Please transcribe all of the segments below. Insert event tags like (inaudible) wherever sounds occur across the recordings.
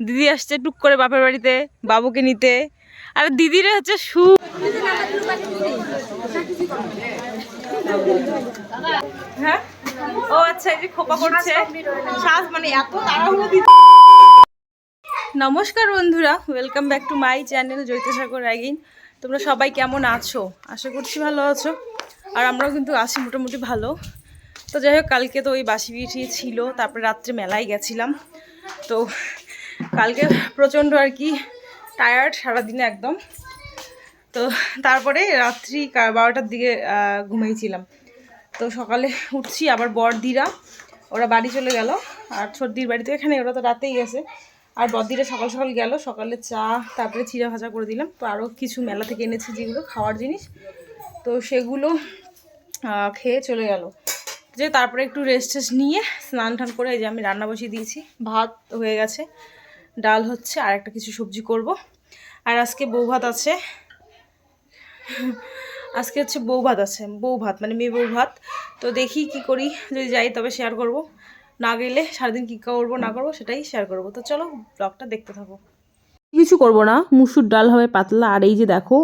দিদি আসছে টুক করে বাপের বাড়িতে, বাবুকে নিতে। আর দিদির হচ্ছে সু হ্যাঁ? ও আচ্ছা মানে নমস্কার বন্ধুরা welcome back to my channel জৈতসাগর রাগিন। তোমরা সবাই কেমন আছো? আশা করছি ভালো আছো। আর আমরাও কিন্তু আছি মোটামুটি ভালো। তো যাই হোক, কালকে তো ওই বাসি বিয়ে ছিল, তারপরে রাত্রে মেলায় গেছিলাম। তো কালকে প্রচণ্ড আর কি টায়ার্ড সারাদিনে একদম। তো তারপরে রাত্রি বারোটার দিকে ঘুমিয়েছিলাম। তো সকালে উঠছি, আবার বড়দিরা ওরা বাড়ি চলে গেল। আর ছোটদির বাড়িতে এখানে, ওরা তো রাতেই গেছে আর বড়দিরা সকাল সকাল গেল, সকালে চা, তারপরে চিড়া ভাজা করে দিলাম। তো আরও কিছু মেলা থেকে এনেছি যেগুলো, খাওয়ার জিনিস। তো সেগুলো খেয়ে চলে গেল। যে তারপরে একটু রেস্ট টেস্ট নিয়ে স্নান টান করে এই যে আমি রান্না বসিয়ে দিয়েছি। ভাত হয়ে গেছে, ডাল হচ্ছে, আর একটা কিছু সবজি করব। আর আজকে বউ ভাত আছে। আজকে হচ্ছে বউ ভাত আছে, বউ ভাত মানে মেয়ে বউ ভাত। তো দেখি কি করি, যদি যাই তবে শেয়ার করব। না গেলে সারাদিন কী করব, না করব, সেটাই শেয়ার করব। তো চলো ব্লগটা দেখতে থাকো। কিছু করব না। মুসুর ডাল হবে পাতলা। আর এই যে দেখো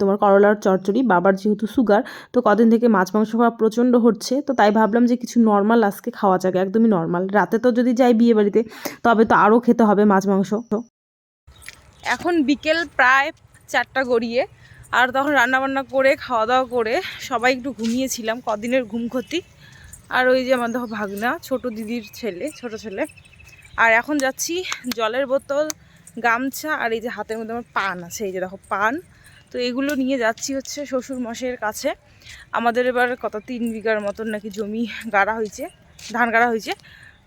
তোমার করলার চচ্চড়ি, বাবার যেহেতু সুগার তো কদিন থেকে মাছ মাংস খাওয়া প্রচণ্ড হচ্ছে। তো তাই ভাবলাম যে কিছু নর্মাল আজকে খাওয়া যাক, একদমই নর্মাল রাতে তো যদি যাই বিয়ে বাড়িতে, তবে তো আরও খেতে হবে মাছ মাংস। এখন বিকেল প্রায় চারটা গড়িয়ে, আর তখন রান্নাবান্না করে খাওয়া দাওয়া করে সবাই একটু ঘুমিয়েছিলাম, কদিনের ঘুম ক্ষতি। আর ওই যে আমার দেখো ভাগনা, ছোট দিদির ছেলে, ছোট ছেলে। আর এখন যাচ্ছি জলের বোতল গামছা আর এই যে হাতের মধ্যে আমার পান আছে, এই যে দেখো পান। তো এগুলো নিয়ে যাচ্ছি হচ্ছে শ্বশুর মশের কাছে। আমাদের এবার কত, তিন বিঘার মতন নাকি জমি গাড়া হয়েছে, ধান গাড়া হয়েছে।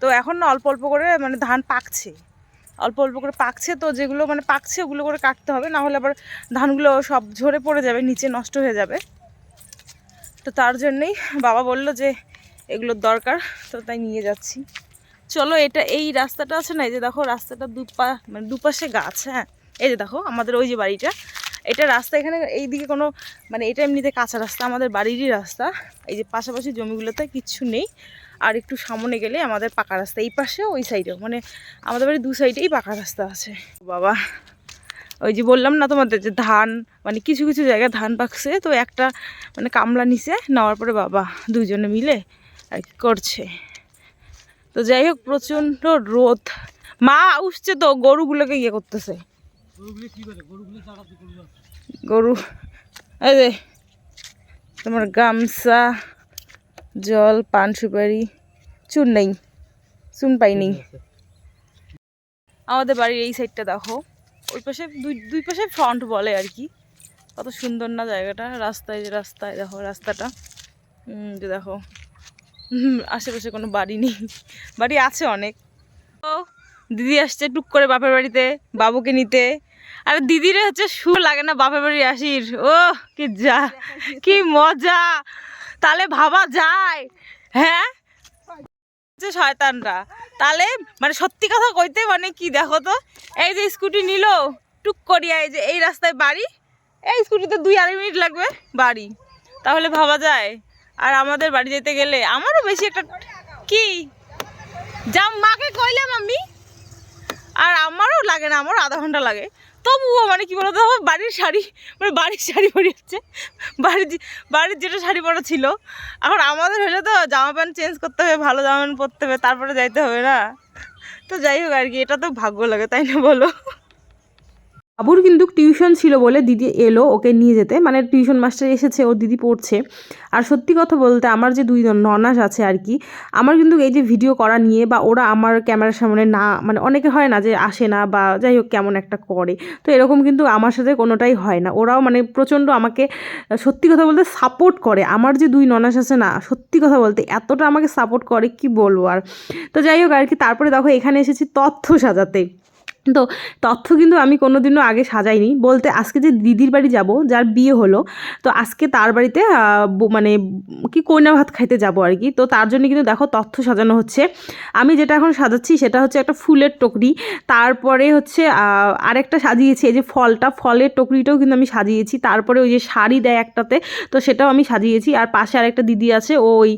তো এখন না অল্প অল্প করে মানে ধান পাকছে। অল্প অল্প করে পাকছে, তো যেগুলো মানে পাকছে ওগুলো করে কাটতে হবে, না হলে আবার ধানগুলো সব ঝরে পড়ে যাবে, নিচে নষ্ট হয়ে যাবে। তো তার জন্যেই বাবা বলল যে এগুলোর দরকার, তো তাই নিয়ে যাচ্ছি। চলো, এটা এই রাস্তাটা আছে না, এই যে দেখো, রাস্তাটা দুপা মানে দুপাশে গাছ হ্যাঁ? এই যে দেখো, আমাদের ওই যে বাড়িটা। এটা রাস্তা এখানে এই দিকে কোনো মানে এটা এমনিতে কাঁচা রাস্তা, আমাদের বাড়িরই রাস্তা। এই যে পাশাপাশি জমিগুলোতে কিচ্ছু নেই। আর একটু সামনে গেলে আমাদের পাকা রাস্তা, এই পাশেও ওই সাইডেও মানে আমাদের বাড়ির দু সাইডেই পাকা রাস্তা আছে। বাবা, ওই যে বললাম না তোমাদের যে ধান মানে কিছু কিছু জায়গায় ধান পাকছে, তো একটা মানে কামলা নিচে নেওয়ার পরে বাবা দুজনে মিলে আর করছে। তো যাই হোক প্রচণ্ড রোদ। মা উঠছে তো গরুগুলোকে ইয়ে করতেছে। গরু এই যে তোমার গামছা জল পান সুপারি চুন নেই চুন পাই নেই। আমাদের বাড়ির এই সাইডটা দেখো। ওই পাশে দুই দুই পাশে ফ্রন্ট বলে আর কি। কত সুন্দর না জায়গাটা রাস্তায় যে রাস্তায় দেখো রাস্তাটা। যে দেখো আশেপাশে কোনো বাড়ি নেই। বাড়ি আছে অনেক। ও, দিদি আসছে টুক করে বাপের বাড়িতে, বাবুকে নিতে। আর দিদির হচ্ছে সু লাগে না বাপের বাড়ি আসির। ও, কি যা, কি মজা। তাহলে ভাবা যায়। হ্যাঁ? শয়তানরা। তাহলে মানে সত্যি কথা কইতে মানে কি দেখো তো? এই যে স্কুটি নিল, টুক করিয়া এই যে এই রাস্তায় বাড়ি, এই স্কুটিতে দুই আড়াই মিনিট লাগবে বাড়ি। তাহলে ভাবা যায়। আর আমাদের বাড়ি যেতে গেলে আমারও বেশি একটা কি? যা মাকে কইলাম আমি। আর আমারও লাগে না, আমারও আধা ঘণ্টা লাগে। তবুও মানে কি বলতো বাড়ির শাড়ি মানে বাড়ির শাড়ি পরে হচ্ছে। বাড়ির বাড়ির যেটা শাড়ি পরা ছিল। এখন আমাদের হলে তো জামা প্যান্ট চেঞ্জ করতে হবে, ভালো জামা প্যান্ট পরতে হবে, তারপরে যাইতে হবে না। তো যাই হোক আর কি, এটা তো ভাগ্য লাগে, তাই না বলো? বাবুর কিন্তু টিউশন ছিল বলে দিদি এলো ওকে নিয়ে যেতে। মানে টিউশন মাস্টার এসেছে, ওর দিদি পড়ছে। আর সত্যি কথা বলতে আমার যে দুই ননাস আছে আর কি, আমার কিন্তু এই যে ভিডিও করা নিয়ে বা ওরা আমার ক্যামেরার সামনে না মানে অনেকে হয় না যে আসে না বা যাই হোক কেমন একটা করে। তো এরকম কিন্তু আমার সাথে কোনোটাই হয় না। ওরাও মানে প্রচণ্ড আমাকে, সত্যি কথা বলতে সাপোর্ট করে। আমার যে দুই ননাস আছে না, সত্যি কথা বলতে এতটা আমাকে সাপোর্ট করে, কি বলব আর। তো যাই হোক আর কি, তারপরে দেখো এখানে এসেছি তথ্য সাজাতে। তো তথ্য কিন্তু আমি কোনো দিনও আগে সাজাইনি। বলতে আজকে যে দিদির বাড়ি যাব, যার বিয়ে হলো, তো আজকে তার বাড়িতে মানে কি কইনা ভাত খাইতে যাব আর কি। তো তার জন্য কিন্তু দেখো তথ্য সাজানো হচ্ছে। আমি যেটা এখন সাজাচ্ছি সেটা হচ্ছে একটা ফুলের টকরি। তারপরে হচ্ছে আরেকটা সাজিয়েছি, এই যে ফলটা, ফলের টকরিটাও কিন্তু আমি সাজিয়েছি। তারপরে ওই যে শাড়ি দেয় একটাতে, তো সেটাও আমি সাজিয়েছি। আর পাশে আরেকটা দিদি আছে ওই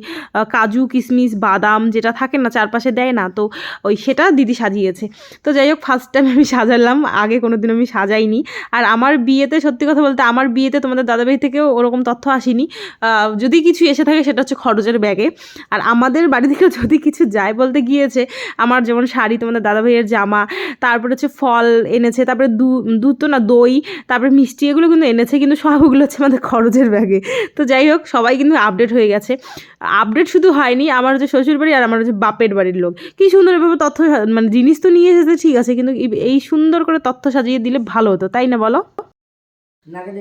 কাজু কিশমিশ বাদাম, যেটা থাকে না, চারপাশে দেয় না, তো ওই সেটা দিদি সাজিয়েছে। তো যাই হোক ফার্স্ট টাইম আমি সাজালাম, আগে কোনো দিন আমি সাজাইনি। আর আমার বিয়েতে, সত্যি কথা বলতে আমার বিয়েতে তোমাদের দাদাভাই থেকেও ওরকম তথ্য আসেনি। যদি কিছু এসে থাকে সেটা হচ্ছে খরচের ব্যাগে আর আমাদের বাড়ি থেকেও যদি কিছু যায় বলতে গিয়েছে, আমার যেমন শাড়ি, তোমাদের দাদাভাইয়ের জামা, তারপরে হচ্ছে ফল এনেছে, তারপরে দুধ তো না, দই, তারপরে মিষ্টি, এগুলো কিন্তু এনেছে, কিন্তু সবগুলো হচ্ছে আমাদের খরচের ব্যাগে তো যাই হোক, সবাই কিন্তু আপডেট হয়ে গেছে। আপডেট শুধু হয়নি, আমার হচ্ছে শ্বশুর বাড়ি আর আমার হচ্ছে বাপের বাড়ির লোক। কি সুন্দরভাবে তথ্য মানে জিনিস তো নিয়ে এসেছে, ঠিক আছে, কিন্তু এই- এই সুন্দর করে তথ্য সাজিয়ে দিলে ভালো হতো তাই না বলো?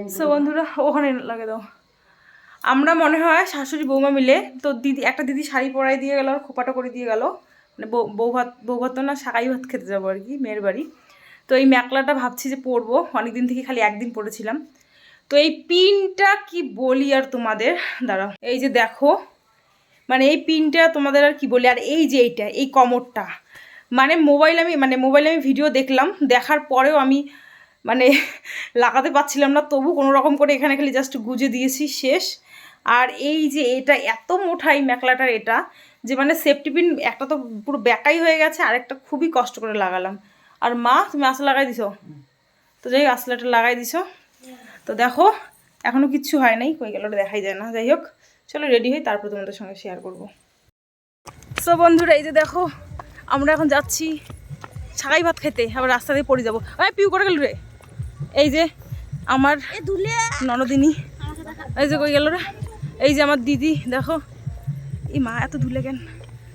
সো বন্ধুরা ওখানে লাগে দাও। আমরা মনে হয় শাশুড়ি বৌমা মিলে তো দিদি একটা দিদি শাড়ি পরাই দিয়ে গেল আর খোপাটা করে দিয়ে গেল। মানে বউ ভাত বউ ভাত তো না শাকাই ভাত খেতে যাব আর কি মেয়ের বাড়ি। তো এই ম্যাকলাটা ভাবছি যে পরবো অনেকদিন থেকে খালি একদিন পরেছিলাম। তো এই পিনটা কি বলি আর তোমাদের? দাঁড়াও এই যে দেখো মানে এই পিনটা তোমাদের আর কি বলি? আর এই যে এইটা এই কমরটা। মানে মোবাইল আমি মানে মোবাইলে আমি ভিডিও দেখলাম, দেখার পরেও আমি মানে (laughs) লাগাতে পারছিলাম না, তবু কোনো রকম করে এখানে খালি জাস্ট গুজে দিয়েছি, শেষ। আর এই যে এটা এত মোঠাই এই ম্যাকলাটার এটা, যে মানে সেফটি পিন একটা তো পুরো ব্যাকাই হয়ে গেছে, আর একটা খুবই কষ্ট করে লাগালাম। আর মা, তুমি আসলে লাগাই দিছো? তো যাই আসলাটা লাগাই দিছো। তো দেখো এখনও কিচ্ছু হয় নাই, কই গেল দেখাই যায় না। যাই হোক, চলো রেডি হই তারপর তোমাদের সঙ্গে শেয়ার করব। সো বন্ধুরা, এই যে দেখো আমরা এখন যাচ্ছি ছাগাই ভাত খেতে আবার রাস্তা দিয়ে পড়ে যাব। এই পিউ করে গেল রে? এই যে আমার ননদিনী। এই যে কই গেল রে? এই যে আমার দিদি দেখো। এই মা এত ধুলে কেন?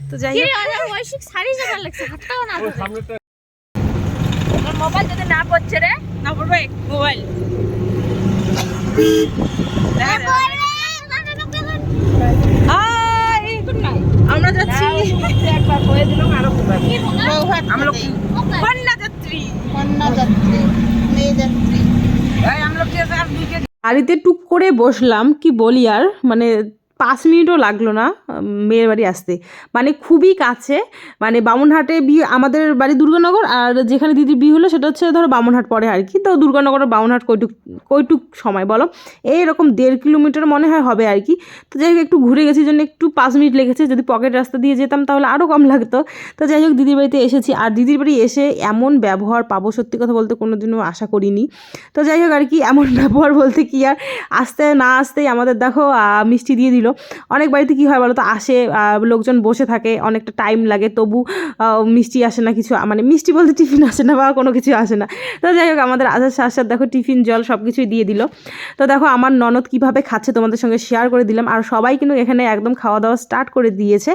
তো যাই মোবাইল যদি না পড়ছে রে না পড়বে? মোবাইল হাই আমরা যাচ্ছি গাড়িতে টুক করে বসলাম কি বলি আর? মানে পাঁচ মিনিটও লাগল না মেয়ের বাড়ি আসতে। মানে খুবই কাছে মানে বামুনহাটে বিয়ে, আমাদের বাড়ি দুর্গানগর আর যেখানে দিদির বিয়ে হলো সেটা হচ্ছে ধরো বামুনহাট পরে আর কি। তো দুর্গানগর, বামুনহাট কইটুক কইটুক সময় বলো। এইরকম দেড় কিলোমিটার মনে হয় হবে আর কি। তো যাই হোক, একটু ঘুরে গেছি, জন্য একটু পাঁচ মিনিট লেগেছে। যদি পকেট রাস্তা দিয়ে যেতাম তাহলে আরও কম লাগতো। তো যাই হোক, দিদির বাড়িতে এসেছি। আর দিদির বাড়ি এসে এমন ব্যবহার পাবো, সত্যি কথা বলতে কোনো দিনও আশা করিনি। তো যাই হোক আর কি, এমন (laughs) ব্যবহার বলতে কি আর? আসতে না আসতেই আমাদের দেখো মিষ্টি দিয়ে দিল। অনেক বাড়িতে কি হয় বলো তো আসে লোকজন বসে থাকে, অনেকটা টাইম লাগে, তবু মিষ্টি আসে না কিছু মানে মিষ্টি বলতে টিফিন আসে না বা কোনো কিছু আসে না। তো যাই হোক, আমাদের আসার সাথে দেখো টিফিন, জল সব কিছুই দিয়ে দিল। তো দেখো, আমার ননদ কীভাবে খাচ্ছে তোমাদের সঙ্গে শেয়ার করে দিলাম। আর সবাই কিন্তু এখানে একদম খাওয়া দাওয়া স্টার্ট করে দিয়েছে।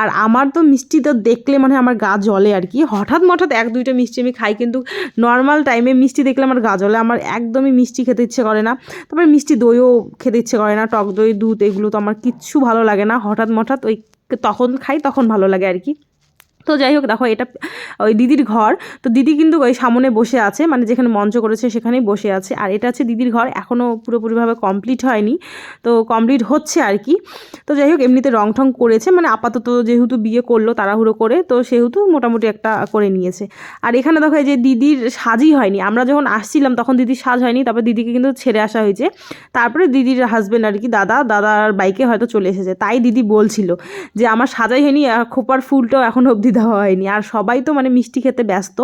আর আমার তো মিষ্টি তো দেখলে মানে আমার গা জলে আর কি। হঠাৎ মঠাৎ এক, দুইটা মিষ্টি আমি খাই, কিন্তু নর্মাল টাইমে মিষ্টি দেখলে আমার গা জ্বলে। আমার একদমই মিষ্টি খেতে ইচ্ছে করে না। তারপরে মিষ্টি দইও খেতে ইচ্ছে করে না। টক দই, দুধ, এগুলো তো আমার কিচ্ছু ভালো লাগে না। হঠাৎ মঠাৎ ওই তখন খাই তখন ভালো লাগে আর কি। তো যাই হোক, দেখো এটা ওই দিদির ঘর। তো দিদি কিন্তু ওই সামনে বসে আছে মানে যেখানে মঞ্চ করেছে সেখানেই বসে আছে। আর এটা হচ্ছে দিদির ঘর এখনও পুরোপুরিভাবে কমপ্লিট হয়নি। তো কমপ্লিট হচ্ছে আর কি। তো যাই হোক, এমনিতে রং ঠং করেছে মানে আপাতত যেহেতু বিয়ে করল তাড়াহুড়ো করে, তো সেহেতু মোটামুটি একটা করে নিয়েছে। আর এখানে দেখো, এই যে দিদির সাজই হয়নি। আমরা যখন আসছিলাম, তখন দিদির সাজ হয়নি, তারপর দিদিকে কিন্তু ছেড়ে আসা হয়েছে। তারপরে দিদির হাজব্যান্ড আর কি, দাদা, দাদার বাইকে হয়তো চলে এসেছে। তাই দিদি বলছিল যে, আমার সাজাই হয়নি খোপার ফুলটাও এখন অবধি দেওয়া হয়নি। আর সবাই তো মানে মিষ্টি খেতে ব্যস্ত।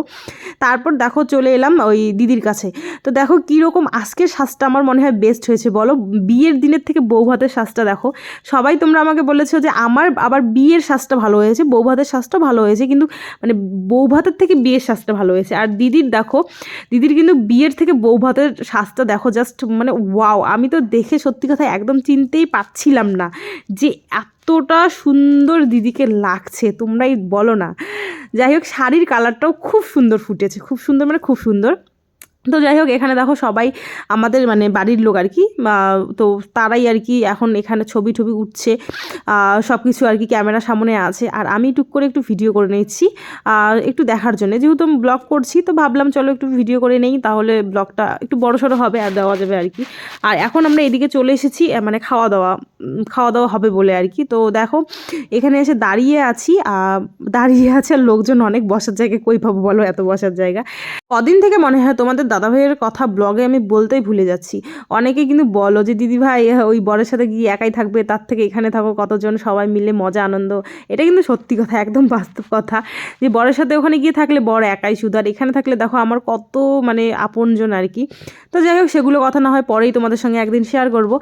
তারপর দেখো চলে এলাম ওই দিদির কাছে। তো দেখো কীরকম আজকের সাজটা আমার মনে হয় বেস্ট হয়েছে। বলো, বিয়ের দিনের থেকে বউ ভাতের সাজটা দেখো। সবাই তোমরা আমাকে বলেছ যে আমার আবার বিয়ের সাজটা ভালো হয়েছে। বউ ভাতের সাজটা ভালো হয়েছে কিন্তু মানে বউ ভাতের থেকে বিয়ের সাজটা ভালো হয়েছে। আর দিদির দেখো, দিদির কিন্তু বিয়ের থেকে বউ ভাতের সাজটা দেখো জাস্ট মানে ওয়াও আমি তো দেখে সত্যি কথা একদম চিনতেই পারছিলাম না যে এতটা সুন্দর দিদিকে লাগছে, তোমরাই বলো না। যাই হোক, শাড়ির কালারটাও খুব সুন্দর ফুটেছে, খুব সুন্দর মানে খুব সুন্দর। তো যাই হোক এখানে দেখো সবাই আমাদের মানে বাড়ির লোক আর কি তো তারাই আর কি এখন এখানে ছবি টবি উঠছে সব কিছু আর কি ক্যামেরার সামনে আছে। আর আমি টুক করে একটু ভিডিও করে নিচ্ছি, আর একটু দেখার জন্য। যেহেতু আমি ব্লগ করছি, তো ভাবলাম চলো একটু ভিডিও করে নেই, তাহলে ব্লগটা একটু বড় সড়ো হবে আর দেওয়া যাবে আর কি। আর এখন আমরা এদিকে চলে এসেছি মানে খাওয়া দাওয়া খাওয়া দাওয়া হবে বলে আর কি। তো দেখো, এখানে এসে দাঁড়িয়ে আছি দাঁড়িয়ে আছে আর লোকজন অনেক বসার জায়গায়। কই পাবো বলো, এত বসার জায়গা। কদিন থেকে মনে হয় তোমাদের দাদা ভাইয়ের কথা ব্লগে আমি বলতেই ভুলে যাচ্ছি। অনেকে কিন্তু বলো যে, দিদিভাই ওই বরের সাথে গিয়ে একাই থাকবে, তার থেকে এখানে থাকো, কতজন সবাই মিলে মজা, আনন্দ। এটা কিন্তু সত্যি কথা, একদম বাস্তব কথা। যে, বরের সাথে ওখানে গিয়ে থাকলে বর একাই শুধু, আর এখানে থাকলে দেখো আমার কত মানে আপনজন আর কি। তো যাই হোক, সেগুলো কথা না হয় পরেই তোমাদের সঙ্গে একদিন শেয়ার করব।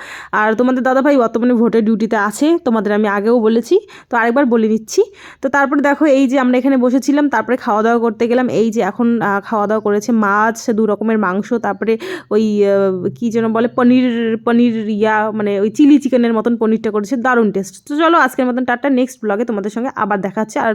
আর তোমাদের দাদাভাই বর্তমানে ভোটের ডিউটিতে আছে, তোমাদের আমি আগেও বলেছি, তো আরেকবার বলে দিচ্ছি তো তারপরে দেখো, এই যে আমরা এখানে বসেছিলাম, তারপরে খাওয়া দাওয়া করতে গেলাম, এই যে এখন খাওয়া দাওয়া করেছে মাছ, দু রকমের মাংস, তারপরে ওই কি যেন বলে, পনির পনির ইয়া মানে ওই চিলি চিকেনের মতন পনিরটা করেছে, দারুণ টেস্ট তো চলো আজকের মতন টাটা নেক্সট ব্লগে তোমাদের সঙ্গে আবার দেখাচ্ছে আর